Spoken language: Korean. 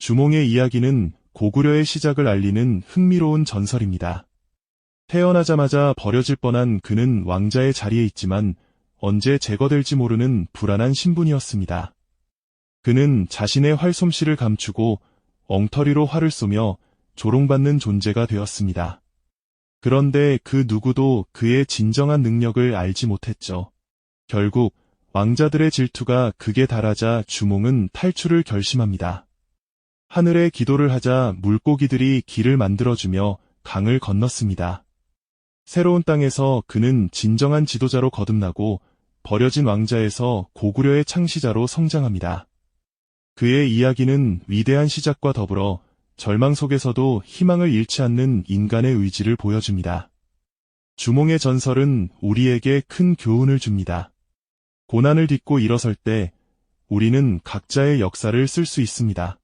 주몽의 이야기는 고구려의 시작을 알리는 흥미로운 전설입니다. 태어나자마자 버려질 뻔한 그는 왕자의 자리에 있지만 언제 제거될지 모르는 불안한 신분이었습니다. 그는 자신의 활솜씨를 감추고 엉터리로 활을 쏘며 조롱받는 존재가 되었습니다. 그런데 그 누구도 그의 진정한 능력을 알지 못했죠. 결국 왕자들의 질투가 극에 달하자 주몽은 탈출을 결심합니다. 하늘에 기도를 하자 물고기들이 길을 만들어주며 강을 건넜습니다. 새로운 땅에서 그는 진정한 지도자로 거듭나고 버려진 왕자에서 고구려의 창시자로 성장합니다. 그의 이야기는 위대한 시작과 더불어 절망 속에서도 희망을 잃지 않는 인간의 의지를 보여줍니다. 주몽의 전설은 우리에게 큰 교훈을 줍니다. 고난을 딛고 일어설 때 우리는 각자의 역사를 쓸 수 있습니다.